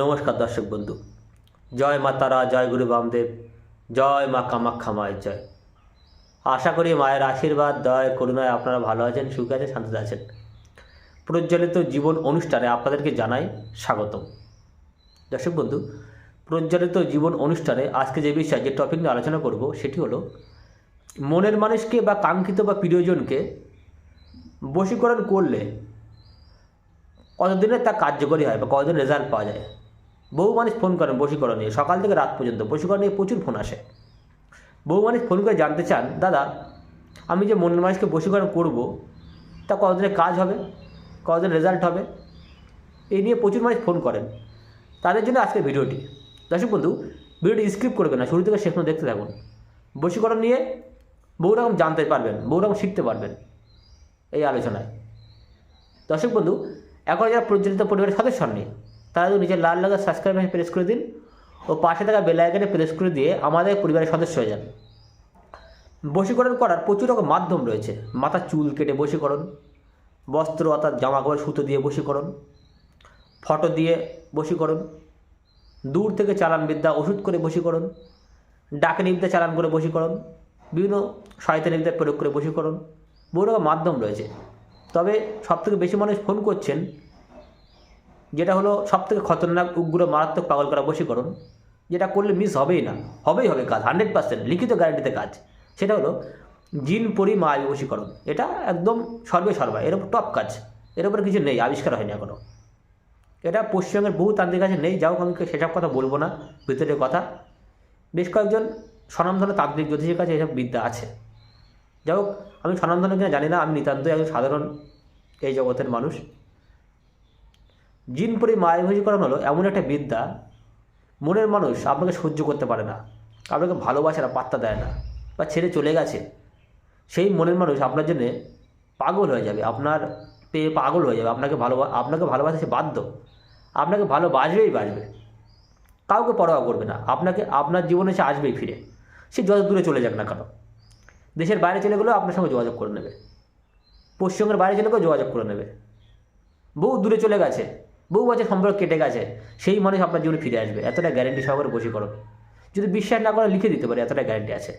নমস্কার দর্শক বন্ধু। জয় মা তারা, জয় গুরু বামদেব, জয় মা কামাখ্যা মায়ের জয়। আশা করি মায়ের আশীর্বাদ, দয়, করুণায় আপনারা ভালো আছেন, সুখে আছেন, শান্তিতে আছেন। প্রজ্বলিত জীবন অনুষ্ঠানে আপনাদেরকে জানাই স্বাগতম। দর্শক বন্ধু, প্রজ্বলিত জীবন অনুষ্ঠানে আজকে যে বিষয়ে, যে টপিক নিয়ে আলোচনা করব, সেটি হলো মনের মানুষকে বা কাঙ্ক্ষিত বা প্রিয়জনকে বশীকরণ করলে কতদিনে তা কার্যকরী হয় বা কতদিন রেজাল্ট পাওয়া যায়? বহু মানুষ ফোন করেন বশীকরণ নিয়ে, সকাল থেকে রাত পর্যন্ত। বশীকরণ নিয়ে প্রচুর ফোন আসে। বহু মানুষ ফোন করে জানতে চান, দাদা, আমি যে মনের মানুষকে বশীকরণ করব, তা কতদিনে কাজ হবে? কতদিন রেজাল্ট হবে? এই নিয়ে প্রচুর মানুষ ফোন করেন। তাদের জন্য আজকে ভিডিওটি। দর্শক বন্ধু, ভিডিওটি স্ক্রিপ্ট করবেন না, শুরু থেকে শেষ দেখতে থাকুন। বশীকরণ নিয়ে বহু রকম জানতে পারবেন, বহু রকম শিখতে পারবেন এই আলোচনায়। দর্শক বন্ধু, এখন যারা প্রজ্বলিত পরিবারের সদস্য হননি তারা নিজের লাল লাগা সাবস্ক্রাইব প্রেস করে দিন ও পাশে থাকা বেল প্রেস করে দিয়ে আমাদের পরিবারের সদস্য হয়ে যান। বশীকরণ করার প্রচুর রকম মাধ্যম রয়েছে। মাথা চুল কেটে বশীকরণ, বস্ত্র, অর্থাৎ জামা কাপড় সুতো দিয়ে বশীকরণ, ফটো দিয়ে বশীকরণ, দূর থেকে চালান বিদ্যা ওষুধ করে বশীকরণ, ডাকে বিদ্যা চালান করে বশীকরণ, বিভিন্ন শয়তানি বিদ্যা প্রয়োগ করে বশীকরণ, বহু রকম মাধ্যম রয়েছে। তবে সবথেকে বেশি মানুষ ফোন করছেন যেটা হলো সবথেকে খতরনাক, উগ্র, মারাত্মক পাগল করা বশীকরণ, যেটা করলে মিস হবেই না, হবেই হবে কাজ হান্ড্রেড পার্সেন্ট লিখিত গ্যারান্টিতে কাজ। সেটা হলো জিন, পরি, মা বশীকরণ। এটা একদম সর্বে সর্বা, এর টপ কাজ, এর উপরে কিছু নেই, আবিষ্কার হয়নি এখনও এটা পশ্চিমবঙ্গের বহু তান্ত্রিক কাছে নেই, যাও আমি সেসব কথা বলব না, ভিতরের কথা। বেশ কয়েকজন স্বনামধন্য তান্ত্রিক জ্যোতিষের কাছে এসব বিদ্যা আছে। যাই হোক, আমি স্বনামধন্য কিনা জানি না, আমি নিতান্তই একজন সাধারণ এই জগতের মানুষ। জিন পরি মায়াভূষীকরণ হলো এমন একটা বিদ্যা, মনের মানুষ আপনাকে সহ্য করতে পারে না, আপনাকে ভালোবাসে না, পাত্তা দেয় না, বা ছেড়ে চলে গেছে। সেই মনের মানুষ আপনার জন্যে পাগল হয়ে যাবে, আপনার পেয়ে পাগল হয়ে যাবে, আপনাকে ভালো, আপনাকে ভালোবাসে সে বাধ্য, আপনাকে ভালোবাসবেই বাসবে। কাউকে পরোয়া করবে না, আপনাকে, আপনার জীবনে সে আসবেই ফিরে, সে যত দূরে চলে যাক না কেন। দেশের বাইরে চলে গেলেও আপনার সঙ্গে যোগাযোগ করে নেবে, পশ্চিমবঙ্গের বাইরে চলে গেলেও যোগাযোগ করে নেবে। বহু দূরে চলে গেছে বহু বছর সম্পর্ক কেটে গেছে, সেই মানুষ আপনার জীবনে ফিরে আসবে। এতটা গ্যারেন্টি সহকারে বশীকরণ। যদি বিশ্বাস না করে লিখে দিতে পারে, এতটা গ্যারেন্টি আছে।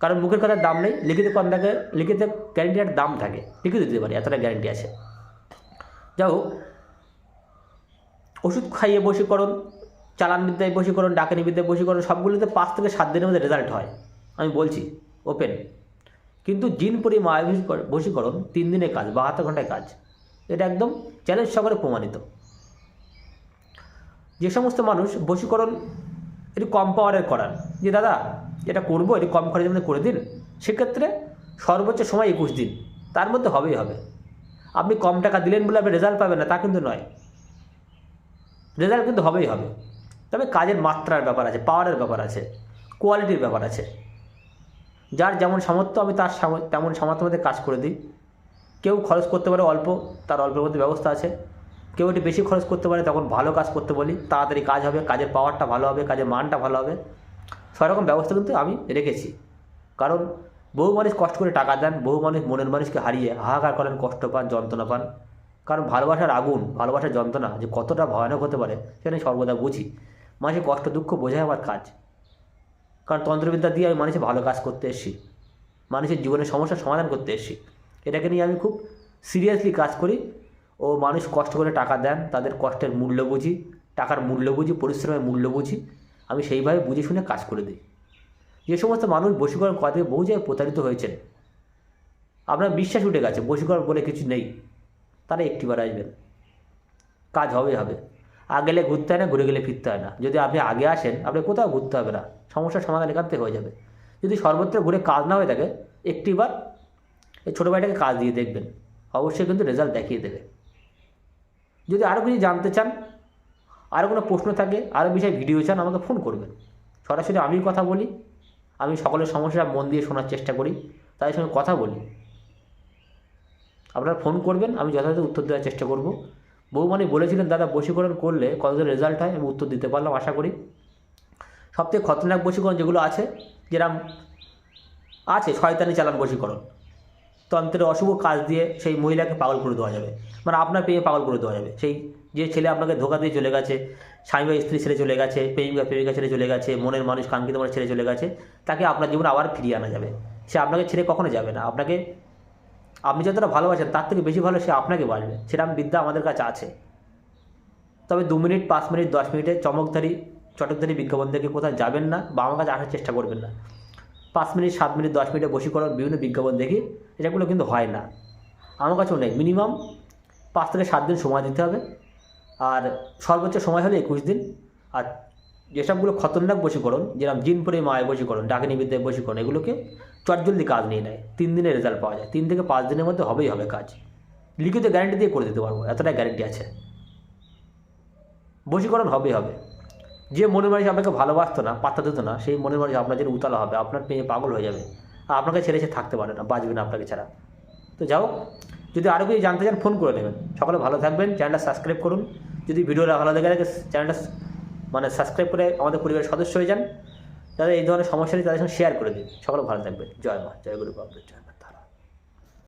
কারণ মুখের কথার দাম নেই, লিখিত কথাকে লিখিত গ্যারেন্টির দাম থাকে, লিখে দিতে পারি, এতটা গ্যারেন্টি আছে। যাই হোক, ওষুধ খাইয়ে বশীকরণ, চালান বিদ্যায় বশীকরণ, ডাকানি বিদ্যায় বশীকরণ, সবগুলোতে পাঁচ থেকে সাত দিনের মধ্যে রেজাল্ট হয়। আমি বলছি ওপেন কিন্তু জিন পরি মায়া বশীকরণ, তিন দিনের কাজ বাহাত্তর ঘন্টায় কাজ, এটা একদম চ্যালেঞ্জ সহকারে প্রমাণিত। যে সমস্ত মানুষ বশীকরণ এটি কম পাওয়ারের করান, যে দাদা যেটা করব, এটি কম খরচের মধ্যে করে দিন, সেক্ষেত্রে সর্বোচ্চ সময় একুশ দিন, তার মধ্যে হবেই হবে। আপনি কম টাকা দিলেন বলে আপনি রেজাল্ট পাবেন না, তা কিন্তু নয়। রেজাল্ট কিন্তু হবেই হবে। তবে কাজের মাত্রার ব্যাপার আছে পাওয়ারের ব্যাপার আছে কোয়ালিটির ব্যাপার আছে। যার যেমন সামর্থ্য, আমি তার তেমন সামর্থ্য মধ্যে কাজ করে দিই। কেউ খরচ করতে পারে অল্প, তার অল্পের মধ্যে ব্যবস্থা আছে। কেউ একটু বেশি খরচ করতে পারে, তখন ভালো কাজ করতে বলি। তাড়াতাড়ি কাজ হবে, কাজের পাওয়ারটা ভালো হবে, কাজের মানটা ভালো হবে। সব রকম ব্যবস্থা কিন্তু আমি রেখেছি। কারণ বহু মানুষ কষ্ট করে টাকা দেন, বহু মানুষ মনের মানুষকে হারিয়ে হাহাকার করেন, কষ্ট পান, যন্ত্রণা পান। কারণ ভালোবাসার আগুন, ভালোবাসার যন্ত্রণা যে কতটা ভয়ানক হতে পারে, সেটা সর্বদা বুঝি। মানুষের কষ্ট, দুঃখ বোঝাই আমার কাজ। কারণ তন্ত্রবিদ্যা দিয়ে আমি মানুষের ভালো কাজ করতে এসেছি। মানুষের জীবনের সমস্যার সমাধান করতে এসেছি। এটাকে নিয়ে আমি খুব সিরিয়াসলি কাজ করি। ও মানুষ কষ্ট করে টাকা দেন, তাদের কষ্টের মূল্য বুঝি, টাকার মূল্য বুঝি, পরিশ্রমের মূল্য বুঝি, আমি সেইভাবে বুঝে শুনে কাজ করে দিই। যে সমস্ত মানুষ বশীকরণ করা থেকে বহু জায়গায় প্রতারিত হয়েছেন। আপনার বিশ্বাস উঠে গেছে, বশীকরণ বলে কিছু নেই। তারা একটিবার আসবেন। কাজ হবে হবে। আগে গেলে ঘুরতে হয় না, ঘুরে গেলে ফিরতে হয় না। যদি আপনি আগে আসেন, আপনি কোথাও ঘুরতে হবে না। সমস্যার সমাধান এখান থেকে হয়ে যাবে। যদি সর্বত্র ঘুরে কাজ না হয়ে থাকে, একটিবার এই ছোটো ভাইটাকে কাজ দিয়ে দেখবেন। অবশ্যই কিন্তু রেজাল্ট দেখিয়ে দেবে। যদি আরও কিছু জানতে চান আরও কোনো প্রশ্ন থাকে আরও বিষয়ে ভিডিও চান, আমাকে ফোন করবেন। সরাসরি আমি কথা বলি, আমি সকলের সমস্যা মন দিয়ে শোনার চেষ্টা করি, তাদের সঙ্গে কথা বলি। আপনারা ফোন করবেন, আমি যথাযথ উত্তর দেওয়ার চেষ্টা করব। বহু মানে বলেছিলেন, দাদা, বশীকরণ করলে কতদিন রেজাল্ট হয়? আমি উত্তর দিতে পারলাম, আশা করি। সবথেকে খতরনাক বশীকরণ যেগুলো আছে যেরকম আছে, শয়তানি চালান বশীকরণ। তন্ত্রের অশুভ কাজ দিয়ে সেই মহিলাকে পাগল করে দেওয়া যাবে। মানে আপনার প্রেমে পাগল করে দেওয়া যাবে। সেই যে ছেলে আপনাকে ধোকা দিয়ে চলে গেছে, স্বামী বা স্ত্রী ছেড়ে চলে গেছে, প্রেমিকা প্রেমিকা ছেড়ে চলে গেছে, মনের মানুষ কাঙ্ক্ষিত মানুষ ছেড়ে চলে গেছে, তাকে আপনার জীবনে আবার ফিরিয়ে আনা যাবে। সে আপনাকে ছেড়ে কখনো যাবে না। আপনাকে, আপনি যতটা ভালোবাসেন, তার থেকে বেশি ভালো সে আপনাকে বাসবে সেরকম বিদ্যা আমাদের কাছে আছে। তবে দু মিনিট, পাঁচ মিনিট, দশ মিনিটে চমকধারী চটকধারী বিজ্ঞাপন দেখে কোথাও যাবেন না বা আমার কাছে আসার চেষ্টা করবেন না। পাঁচ মিনিট, সাত মিনিট, দশ মিনিটে বসীকরণ, বিভিন্ন বিজ্ঞাপন দেখি এটাগুলো কিন্তু হয় না। আমার কাছেও নেই। মিনিমাম পাঁচ থেকে সাত দিন সময় দিতে হবে। আর সর্বোচ্চ সময় হলে একুশ দিন। আর যেসবগুলো খতরনাক বশীকরণ, যেরকম জিন পরে মায় বশীকরণ, ডাকিনী বিদ্যায় বশীকরণ, এগুলোকে চটজলদি কাজ নিয়ে নেয়। তিন দিনের রেজাল্ট পাওয়া যায়। তিন থেকে পাঁচ দিনের মধ্যে হবেই হবে কাজ। লিখিত গ্যারান্টি দিয়ে করে দিতে পারব, এতটাই গ্যারেন্টি আছে। বশীকরণ হবেই হবে। যে মনের মানুষ আপনাকে ভালোবাসতো না, পাত্তা দিত না, সেই মনের মানুষ আপনার জন্য উতলা হবে, আপনার পেয়ে পাগল হয়ে যাবে। আর আপনাকে ছেড়ে সে থাকতে পারে না, বাঁচবে না আপনাকে ছাড়া। তো যাও যদি আরও কিছু জানতে চান, ফোন করে নেবেন। সকলে ভালো থাকবেন। চ্যানেলটা সাবস্ক্রাইব করুন। যদি ভিডিওটা ভালো লেগে থাকে, চ্যানেলটা মানে সাবস্ক্রাইব করে আমাদের পরিবারের সদস্য হয়ে যান। তাদের এই ধরনের সমস্যা তাদের সঙ্গে শেয়ার করে দিন। সকলে ভালো থাকবেন। জয় মা, জয় গুরু বাবু জয়